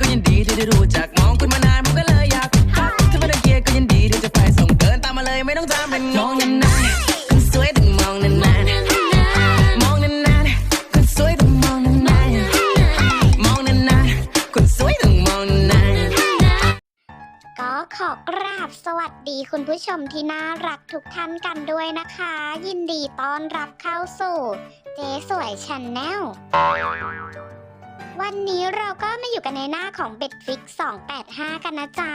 ก็ยินดีที่ได้รู้จักมองคุณมานานผมก็เลยอยากทักถ้าไม่ได้เกียก็ยินดีที่จะไปส่งเดินตามมาเลยไม่ต้องตามเป็นงงนานๆคนสวยต้องมองนานๆมองนานๆคนสวยต้องมองนานๆมองนานๆคนสวยต้องมองนานๆก็ขอกราบสวัสดีคุณผู้ชมที่น่ารักทุกท่านกันด้วยนะคะ ยินดีต้อนรับเข้าสู่เจ๊สวยช n แนล วันนี้เราก็มาอยู่กันในหน้าของเบ็ดฟิก285 กันนะจ๊ะ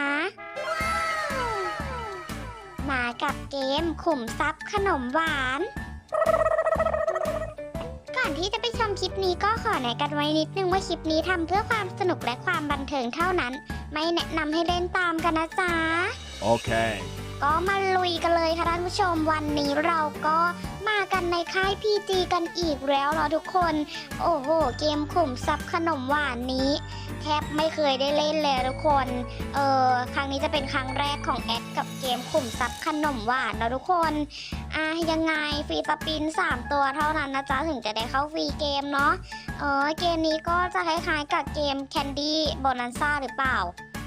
มากับเกมขุมทรัพย์ขนมหวาน ก่อนที่จะไปชมคลิปนี้ก็ขอแนะกันไว้นิดนึงว่าคลิปนี้ทำเพื่อความสนุกและความบันเทิงเท่านั้น ไม่แนะนำให้เล่นตามกันนะจ๊ะ Okay. ก็มาลุยกันเลยค่ะท่านผู้ชมวันนี้เราก็มา กันในค่าย PG กันอีกแล้วเนาะทุกคน โอ้โห เกมขุมทรัพย์ขนมหวานนี้ แทบไม่เคยได้เล่นเลยทุกคน เออครั้งนี้จะเป็นครั้งแรกของแอดกับเกมขุมทรัพย์ขนมหวานเนาะทุกคนอะยังไงฟรีสปิน 3 ตัวเท่านั้นนะจ๊ะถึงจะได้เข้าฟรีเกมเนาะ เออเกมนี้ก็จะคล้ายๆกับเกม Candy Bonanza หรือเปล่า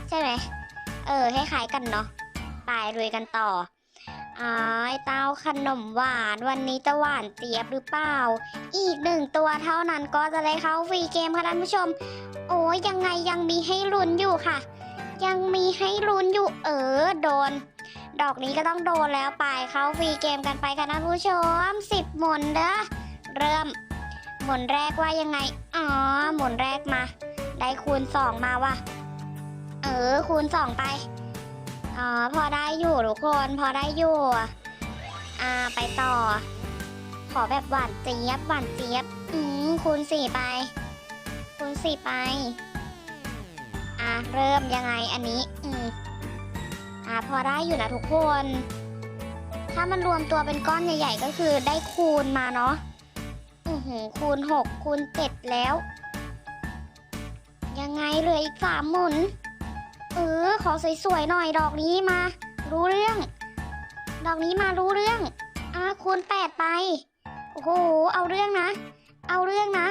ใช่ไหม เออคล้ายๆกันเนาะ ไปลุยกันต่อ อ้ายเต้าขนมหวานวันนี้จะหวานเจี๊ยบหรือเปล่า อีกหนึ่งตัวเท่านั้นก็จะได้เข้าฟรีเกมค่ะท่านผู้ชม โอ้ยยังไงยังมีให้ลุ้นอยู่ค่ะ ยังมีให้ลุ้นอยู่เออโดน ดอกนี้ก็ต้องโดนแล้วไปเข้าฟรีเกมกันไปค่ะท่านผู้ชมสิบหมุนเด้อเริ่ม หมุนแรกว่ายังไงอ๋อหมุนแรกมา ได้คูณสองมาว่ะเออคูณสองไป อ๋อพอได้อยู่ทุกคนพอได้อยู่ อ่าไปต่อ ขอแบบหวานเจี๊ยบหวานเจี๊ยบ อืมคูณสี่ไป คูณสี่ไป อ่าเริ่มยังไงอันนี้ อืมอ่าพอได้อยู่นะทุกคน ถ้ามันรวมตัวเป็นก้อนใหญ่ ๆ ก็คือได้คูณมาเนาะอือหือคูณหกคูณเจ็ดแล้ว ยังไงเหลืออีกสามหมุน เออ ขอสวยๆหน่อยดอกนี้มา รู้เรื่อง ดอกนี้มารู้เรื่อง อ่าคูณแปดไป โอ้โห เอาเรื่องนะ เอาเรื่องนะ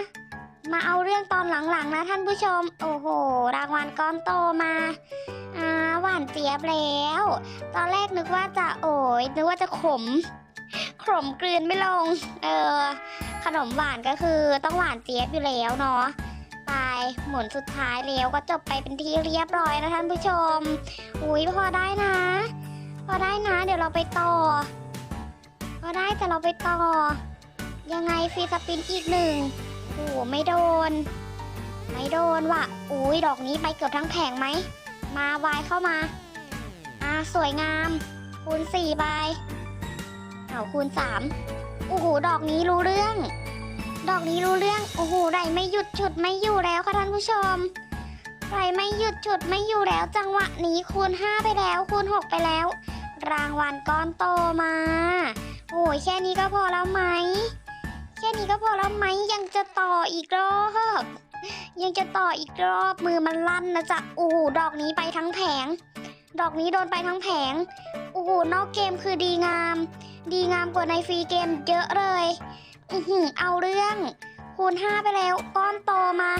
มาเอาเรื่องตอนหลังๆนะท่านผู้ชม โอ้โห รางวัลก้อนโตมา อ่า หวานเจี๊ยบแล้ว ตอนแรกนึกว่าจะโอ้ยนึกว่าจะขมขมกลืนไม่ลง เออ ขนมหวานก็คือต้องหวานเจี๊ยบอยู่แล้วเนาะ ไปหมุนสุดท้ายแล้วก็จบไปเป็นที่เรียบร้อยนะท่านผู้ชม อุ้ยพอได้นะ พอได้นะ เดี๋ยวเราไปต่อ พอได้แต่เราไปต่อ ยังไงฟรีสปินอีกหนึ่งโอ้โหไม่โดน ไม่โดนว่ะ อุ้ยดอกนี้ไปเกือบทั้งแผงไหม มาวายเข้ามา อ่าสวยงาม คูณสี่ใบเอาคูณสามโอ้โห ดอกนี้รู้เรื่อง ดอกนี้รู้เรื่อง โอ้โหไรไม่หยุ ดฉุดไม่อยู่แล้วค่ะท่านผู้ชมไรไม่หยุดฉุดไม่อยู่แล้วจังหวะนี้คูณ 5 ไปแล้วคูณ 6 ไปแล้ว รางวัลก้อนโตมา โอ้ยแค่นี้ก็พอแล้วไหม แค่นี้ก็พอแล้วไหมยังจะต่ออีกรอบยังจะต่ออีกรอบมือมันลั่นนะจ๊ะโอ้โหดอกนี้ไปทั้งแผง ดอกนี้โดนไปทั้งแผงโอ้โหนอกเกมคือดีงาม ดีงามกว่าในฟรีเกมเยอะเลย อือหือเอาเรื่อง คูณ 5 ไปแล้วก้อนโตมา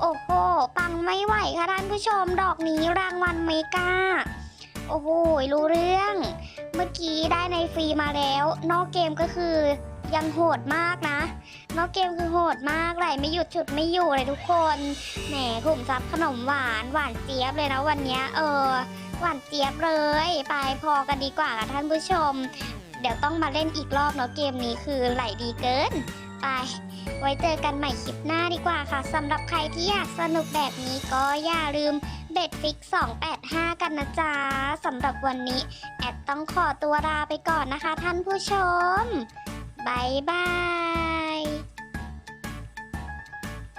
โอ้โห ปังไม่ไหวค่ะท่านผู้ชมดอกนี้รางวัลเมกาโอ้โห รู้เรื่อง เมื่อกี้ได้ในฟรีมาแล้ว นอกเกมก็คือยังโหดมากนะ นอกเกมคือโหดมากเลไม่หยุดฉุดไม่อยู่เลยทุกคน แหมกลุ่มซับขนมหวานหวานเจี๊ยบเลยนะวันนี้เออ หวานเจี๊ยบเลย ไปพอกันดีกว่าค่ะท่านผู้ชม เดี๋ยวต้องมาเล่นอีกรอบเนาะเกมนี้คือไหลดีเกิน ไปไว้เจอกันใหม่คลิปหน้าดีกว่าค่ะสำหรับใครที่อยากสนุกแบบนี้ก็อย่าลืมเบ็ดฟิก 285 กันนะจ๊ะสำหรับวันนี้ แอดต้องขอตัวลาไปก่อนนะคะท่านผู้ชมบายบาย